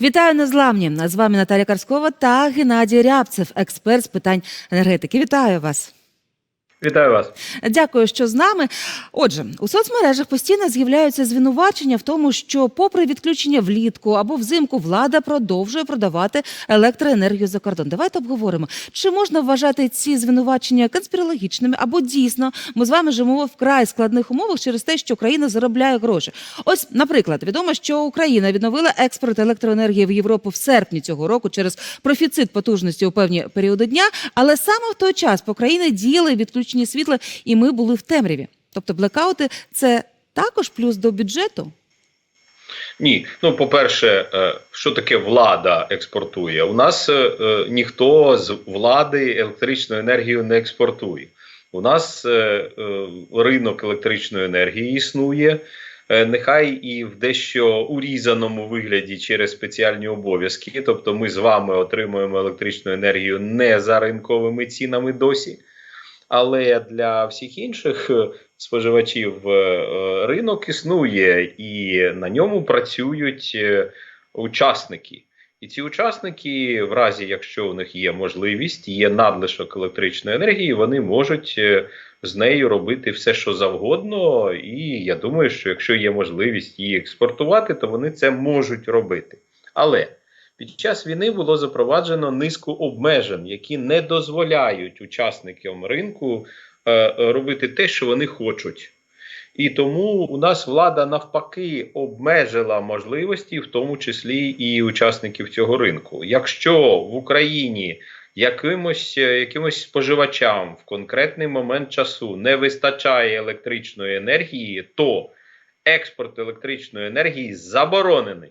Вітаю незламні! З вами Наталя Карскова та Геннадій Рябцев, експерт з питань енергетики. Вітаю вас. Вітаю вас. Дякую, що з нами. Отже, у соцмережах постійно з'являються звинувачення в тому, що, попри відключення влітку або взимку, влада продовжує продавати електроенергію за кордон. Давайте обговоримо, чи можна вважати ці звинувачення конспірологічними або дійсно ми з вами живемо вкрай складних умовах через те, що країна заробляє гроші. Ось, наприклад, відомо, що Україна відновила експорт електроенергії в Європу в серпні цього року через профіцит потужності у певні періоди дня, але саме в той час по країні діяли відключення світла, і ми були в темряві. Тобто, блекаути це також плюс до бюджету. Ні, ну по-перше, е, що таке влада експортує? У нас е, е, ніхто з влади електричну енергію не експортує. У нас ринок електричної енергії існує. Нехай і в дещо урізаному вигляді через спеціальні обов'язки. Тобто, ми з вами отримуємо електричну енергію не за ринковими цінами досі. Але для всіх інших е, споживачів е, е, ринок існує, і на ньому працюють учасники. І ці учасники, в разі якщо у них є можливість, є надлишок електричної енергії, вони можуть з нею робити все, що завгодно. І я думаю, що якщо є можливість її експортувати, то вони це можуть робити. Але під час війни було запроваджено низку обмежень, які не дозволяють учасникам ринку е, робити те, що вони хочуть. І тому у нас влада навпаки обмежила можливості, в тому числі і учасників цього ринку. Якщо в Україні якимось, е, якимось споживачам в конкретний момент часу не вистачає електричної енергії, то експорт електричної енергії заборонений.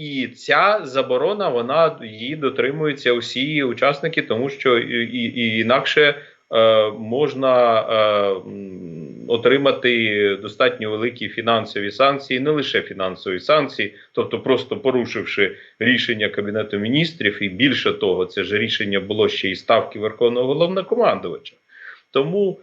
І ця заборона вона її дотримуються усі учасники, тому що і, і, інакше е, можна е, отримати достатньо великі фінансові санкції, не лише фінансові санкції, тобто просто порушивши рішення кабінету міністрів, і більше того, це ж рішення було ще і ставки верховного головнокомандувача. Тому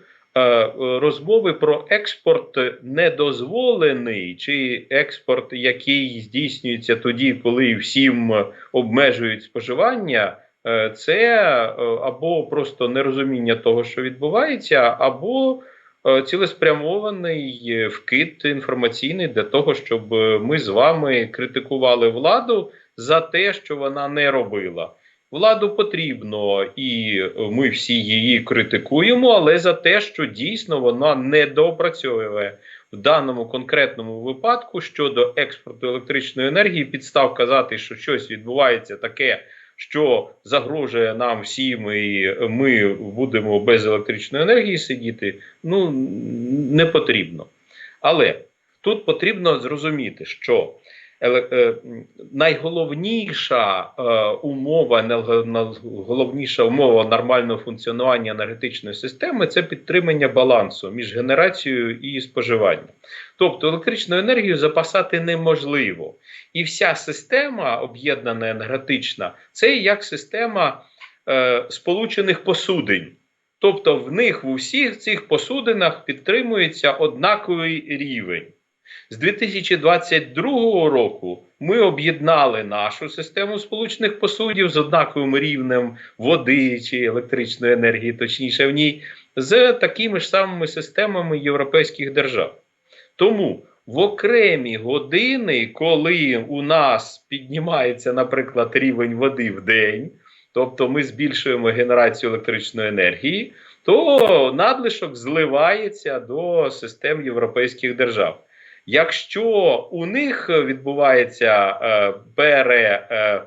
розмови про експорт недозволений, чи експорт, який здійснюється тоді, коли всім обмежують споживання, е, це е, або просто нерозуміння того, що відбувається, або е, цілеспрямований е, вкид інформаційний для того, щоб е, ми з вами критикували владу за те, що вона не робила. Владу потрібно, і ми всі її критикуємо, але за те, що дійсно вона не допрацьовує в даному конкретному випадку щодо експорту електричної енергії, підстав казати, що щось відбувається таке, що загрожує нам всім, і ми будемо без електричної енергії сидіти. Ну не потрібно. Але тут потрібно зрозуміти, що найголовніша е, умова, найголовніша умова нормального функціонування енергетичної системи це підтримання балансу між генерацією і споживанням. Тобто електричну енергію запасати неможливо. І вся система об'єднана енергетична це як система е, сполучених посудин. Тобто в них в усіх цих посудинах підтримується однаковий рівень. З 2022 року ми об'єднали нашу систему сполучених посудів з однаковим рівнем води чи електричної енергії, точніше в ній, з такими ж самими системами європейських держав. Тому в окремі години, коли у нас піднімається, наприклад, рівень води в день, тобто ми збільшуємо генерацію електричної енергії, то надлишок зливається до систем європейських держав. Якщо у них відбувається е, пере е,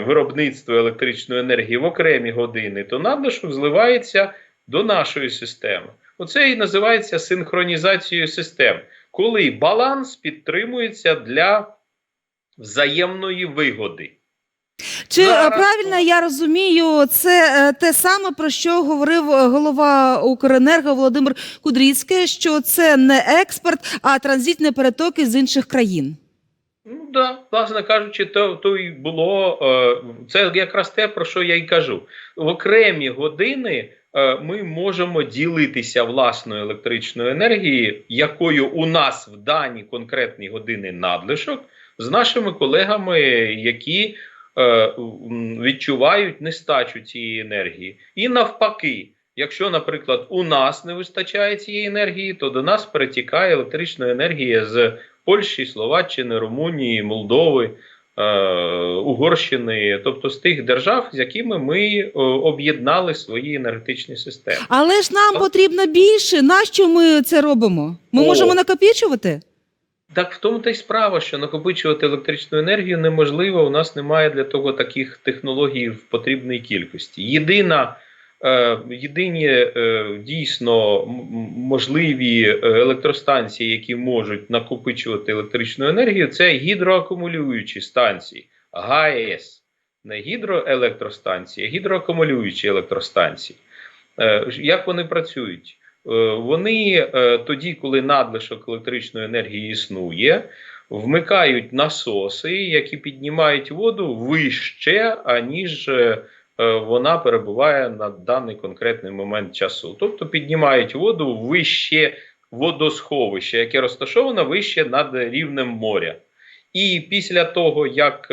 виробництво електричної енергії в окремі години, то надлишок зливається до нашої системи. Оце і називається синхронізацією систем, коли баланс підтримується для взаємної вигоди. Чи е, Зараз- правильно я розумію, це е, те саме про що говорив е, голова Укренерго Володимир Кудріцький, що це не експорт, а транзитні перетоки з інших країн? Ну да, власне кажучи, то, то і було це якраз те, про що я й кажу. В окремі години ми можемо ділитися власною електричною енергією, якою у нас в дані конкретні години надлишок. з нашими колегами, які відчувають нестачу цієї енергії. І навпаки, якщо, наприклад, у нас не вистачає цієї енергії, то до нас перетікає електрична енергія з Польщі, Словаччини, Румунії, Молдови. е, Угорщини, тобто з тих держав, з якими ми е, об'єднали свої енергетичні системи. Але ж нам потрібно більше. Нащо ми це робимо? Ми О. можемо накопічувати? Так в тому та й справа, що накопичувати електричну енергію неможливо. У нас немає для того таких технологій в потрібній кількості. Єдина, е, єдині е, дійсно можливі е, електростанції, які можуть накопичувати електричну енергію, це гідроакумулюючі станції ГАЕС. Не гідроелектростанції, а гідроакумулюючі електростанції. Е, Як вони працюють? Е, Вони е, тоді, коли надлишок електричної енергії існує, вмикають насоси, які піднімають воду вище, аніж е, вона перебуває на даний конкретний момент часу. Тобто піднімають воду вище водосховище, яке розташоване вище над рівнем моря. І після того, як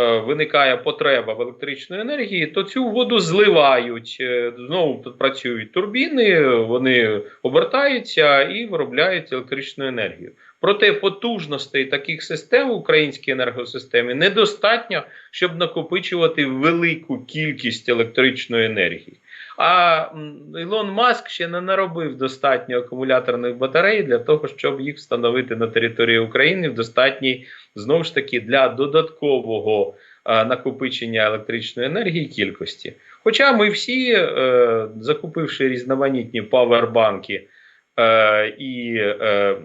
виникає потреба в електричної енергії, то цю воду зливають. Е, Знову тут працюють турбіни, вони обертаються і виробляють електричну енергію. Проте потужностей таких систем в українській енергосистемі недостатньо, щоб накопичувати велику кількість електричної енергії. А Ілон Маск ще не наробив достатньо акумуляторних батарей для того, щоб їх встановити на території України в достатній знову ж таки для додаткового е, накопичення електричної енергії кількості. Хоча ми всі, е, закупивши різноманітні павербанки е, і е,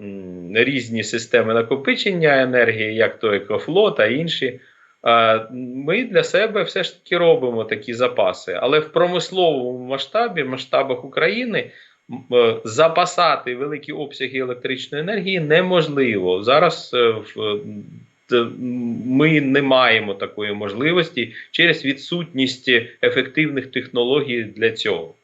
різні системи накопичення енергії, як то екофло та інші. Е, Ми для себе все ж таки робимо такі запаси, але в промисловому масштабі, масштабах України, е, запасати великі обсяги електричної енергії неможливо. Зараз е, т- ми не маємо такої можливості через відсутність ефективних технологій для цього.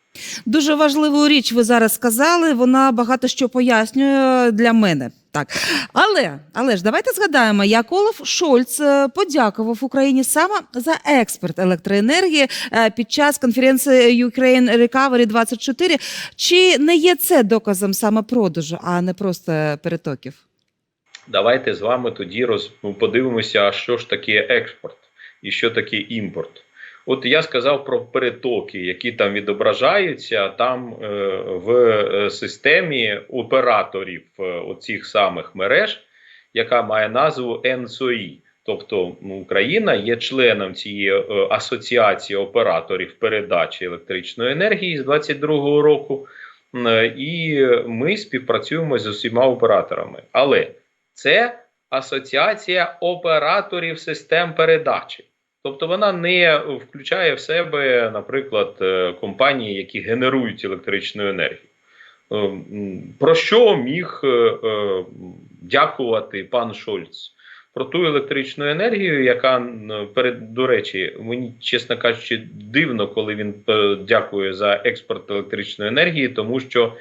Дуже важливу річ ви зараз сказали. Вона багато що пояснює для мене. Так, але але ж давайте згадаємо, як Олаф Шольц е, подякував Україні саме за експорт електроенергії е, під час конференції Ukraine Recovery 24. Чи не є це доказом саме продажу, а не просто перетоків? Давайте з вами тоді роз... ну, подивимося, що ж таке експорт і що таке імпорт. От я сказав про перетоки, які там відображаються там е, в е, системі операторів е, оцих самих мереж, яка має назву НСОІ. Тобто ну, Україна є членом цієї е, асоціації операторів передачі електричної енергії з 22-го року, М, і ми співпрацюємо з усіма операторами. Але це асоціація операторів систем передачі. Тобто вона не включає в себе, наприклад, е, компанії, які генерують електричну енергію. Е, Про що міг е, дякувати пан Шольц? Про ту електричну енергію, яка перед до речі, мені чесно кажучи, дивно, коли він дякує за експорт електричної енергії, тому що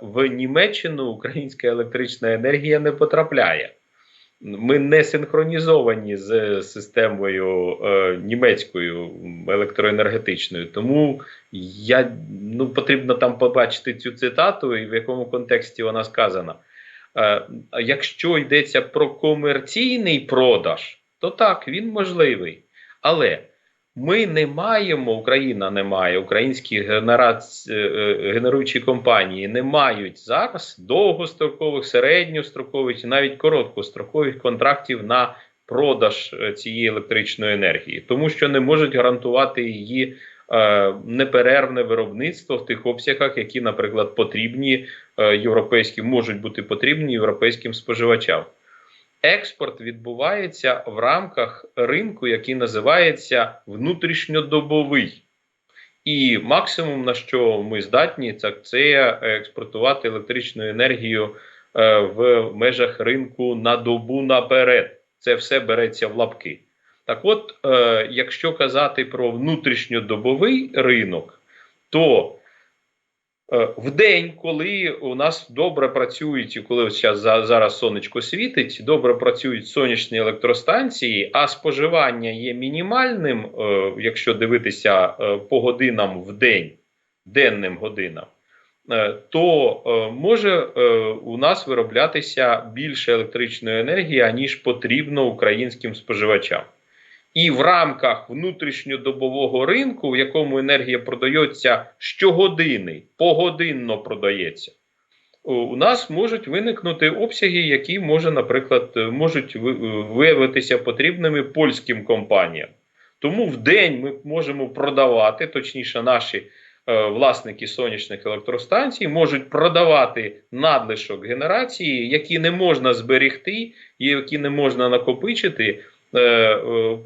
в Німеччину українська електрична енергія не потрапляє. Ми не синхронізовані з системою е, німецькою електроенергетичною, тому я ну потрібно там побачити цю цитату і в якому контексті вона сказана. Е, якщо йдеться про комерційний продаж, то так, він можливий. Але ми не маємо, Україна не має, українські генерац... е, е, генеруючі компанії не мають зараз довгострокових, середньострокових навіть короткострокових контрактів на продаж е, цієї електричної енергії, тому що не можуть гарантувати її неперервне виробництво в тих обсягах, які, наприклад, потрібні е, європейським, можуть бути потрібні європейським споживачам. Експорт відбувається в рамках ринку, який називається внутрішньодобовий. І максимум, на що ми здатні, це, це експортувати електричну енергію е, в межах ринку на добу наперед. Це все береться в лапки. Так от, е, якщо казати про внутрішньодобовий ринок, то В день, коли у нас добре працюють, коли ось зараз, сонечко світить, добре працюють сонячні електростанції, а споживання є мінімальним, е, якщо дивитися е, по годинам в день, денним годинам, е, то е, може е, у нас вироблятися більше електричної енергії, аніж потрібно українським споживачам. І в рамках внутрішньодобового ринку, в якому енергія продається щогодини, погодинно продається, у- нас можуть виникнути обсяги, які може, наприклад, е, можуть е, виявитися потрібними польським компаніям. Тому в день ми можемо продавати, точніше, наші е, власники сонячних електростанцій можуть продавати надлишок генерації, які не можна зберегти, які не можна накопичити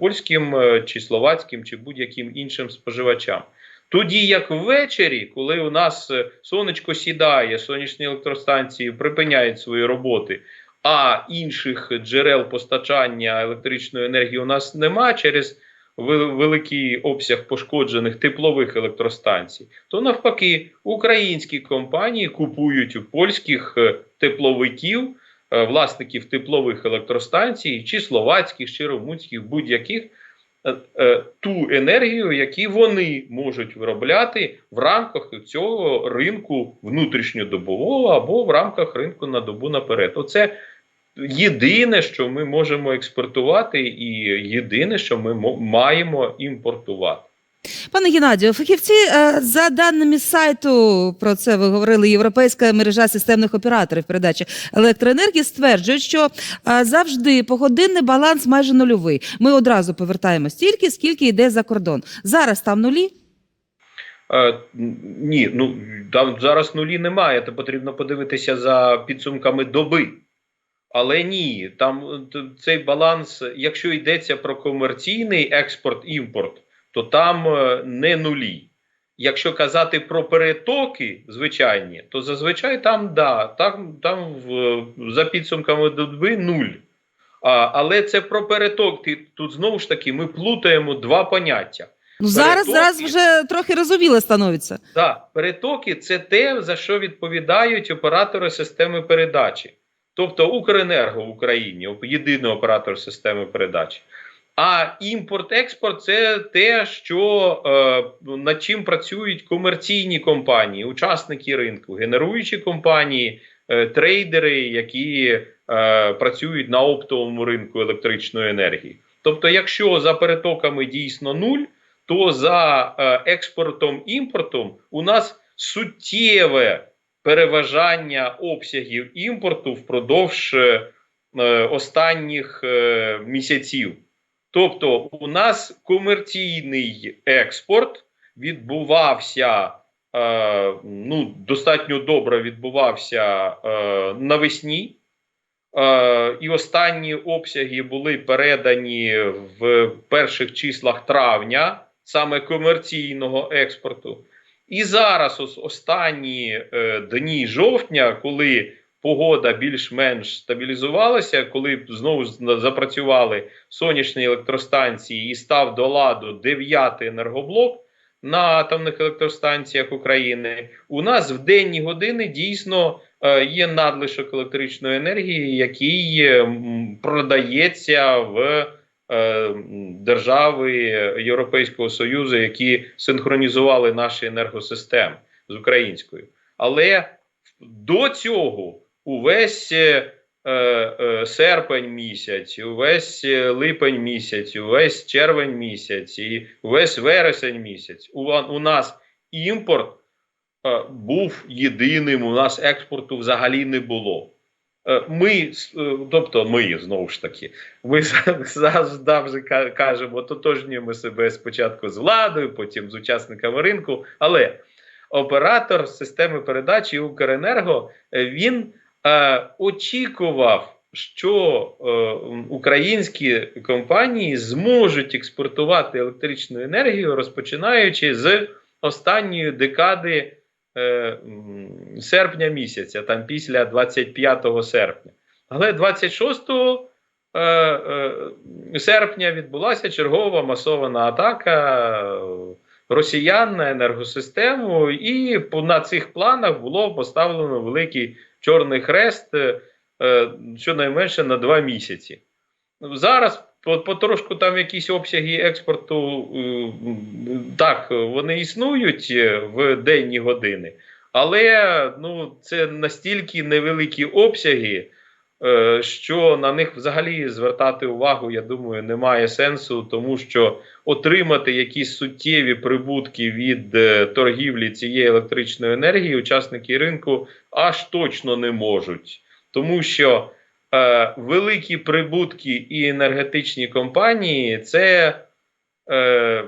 польським е, чи словацьким, чи будь-яким іншим споживачам. Тоді, як ввечері, коли у нас е, сонечко сідає, сонячні електростанції припиняють свої роботи, а інших джерел постачання електричної енергії у нас нема через великий обсяг пошкоджених теплових електростанцій, то навпаки, українські компанії купують у польських е, тепловиків, е, власників теплових електростанцій, чи словацьких, чи румунських, будь-яких. е, е, Ту енергію, які вони можуть виробляти в рамках цього ринку внутрішньодобового або в рамках ринку на добу наперед. Оце єдине, що ми можемо експортувати, і єдине, що ми маємо імпортувати. Пане Геннадію, фахівці е, за даними сайту про це ви говорили. Європейська мережа системних операторів передачі електроенергії стверджують, що е, завжди погодинний баланс майже нульовий. Ми одразу повертаємо стільки, скільки йде за кордон. Зараз там нулі. Е, ні, ну там зараз нулі немає. То потрібно подивитися за підсумками доби. Але ні, там е, цей баланс, якщо йдеться про комерційний експорт-імпорт, то там е, не нулі. Якщо казати про перетоки звичайні, то зазвичай там да, там, там в, за підсумками доби нуль. А, але це про перетоки. Тут знову ж таки ми плутаємо два поняття. Ну зараз, Перетоки. зараз вже трохи розуміло становиться. Так, перетоки це те, за що відповідають оператори системи передачі. Тобто Укренерго в Україні, єдиний оператор системи передачі. А імпорт-експорт це те, що е, над чим працюють комерційні компанії, учасники ринку, генеруючі компанії, е, трейдери, які е, працюють на оптовому ринку електричної енергії. Тобто, якщо за перетоками дійсно нуль, то за е, експортом імпортом у нас суттєве переважання обсягів імпорту впродовж е, останніх е, місяців. Тобто, у нас комерційний експорт відбувався е, ну, достатньо добре відбувався е, навесні. Е, і останні обсяги були передані в перших числах травня, саме комерційного експорту. І зараз, ос- останні е, дні жовтня, коли погода більш-менш стабілізувалася, коли знову запрацювали сонячні електростанції і став до ладу дев'ятий енергоблок на атомних електростанціях України, у нас в денні години дійсно е, є надлишок електричної енергії, який е, продається в е, держави Європейського Союзу, які синхронізували наші енергосистеми з українською. Але до цього увесь е, е, серпень місяць, увесь е, липень місяць, увесь червень місяць і увесь вересень місяць. У, у нас імпорт е, був єдиним, у нас експорту взагалі не було. Е, Ми, е, тобто ми знову ж таки, ми завжди кажемо, тотожнюємо себе спочатку з владою, потім з учасниками ринку. Але оператор системи передачі Укренерго е, він е, очікував, що е, українські компанії зможуть експортувати електричну енергію, розпочинаючи з останньої декади е, серпня місяця, там після 25 серпня. Але 26 е, е, серпня відбулася чергова масована атака росіян на енергосистему, і на цих планах було поставлено великий чорний хрест е, е, щонайменше на два місяці. Зараз потрошку там якісь обсяги експорту, е, так, вони існують в денні години, але ну, це настільки невеликі обсяги, що на них взагалі звертати увагу, я думаю, немає сенсу, тому що отримати якісь суттєві прибутки від е, торгівлі цієї електричної енергії учасники ринку аж точно не можуть. Тому що е, великі прибутки і енергетичні компанії це, е,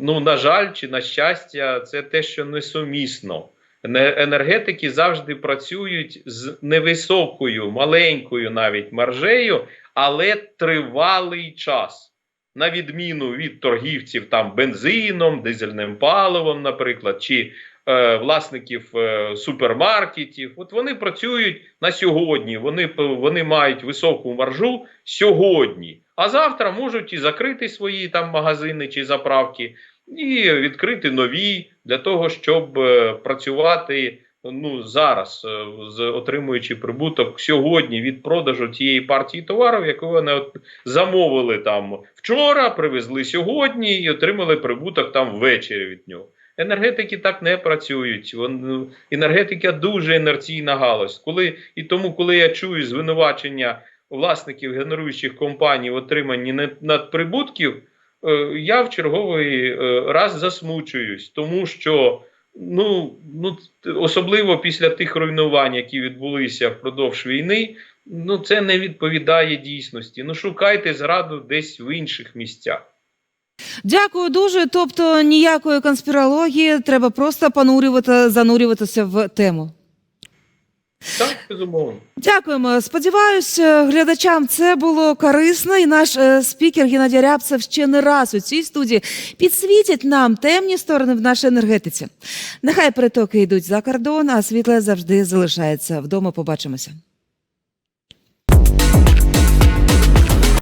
ну, на жаль, чи на щастя, це те, що несумісно. Ене- Енергетики завжди працюють з невисокою, маленькою навіть маржею, але тривалий час. На відміну від торгівців там бензином, дизельним паливом, наприклад, чи е, власників е, супермаркетів. От вони працюють на сьогодні. Вони, вони мають високу маржу сьогодні. А завтра можуть і закрити свої там магазини чи заправки, і відкрити нові для того, щоб е, працювати ну зараз, е, з отримуючи прибуток сьогодні від продажу тієї партії товарів, яку вони замовили там вчора, привезли сьогодні і отримали прибуток там ввечері від нього. Енергетики так не працюють. Вон, енергетика дуже інерційна галузь. Коли і тому, коли я чую звинувачення власників генеруючих компаній в отриманні надприбутків, я в черговий е, раз засмучуюсь, тому що ну, ну особливо після тих руйнувань, які відбулися впродовж війни, ну це не відповідає дійсності. Ну шукайте зраду десь в інших місцях. Дякую дуже. Тобто ніякої конспірології, треба просто понурювати, занурюватися в тему. Так, безумовно. Дякуємо. Сподіваюся, глядачам це було корисно, і наш е, спікер Геннадій Рябцев ще не раз у цій студії підсвітять нам темні сторони в нашій енергетиці. Нехай перетоки йдуть за кордон, а світле завжди залишається. Вдома побачимося.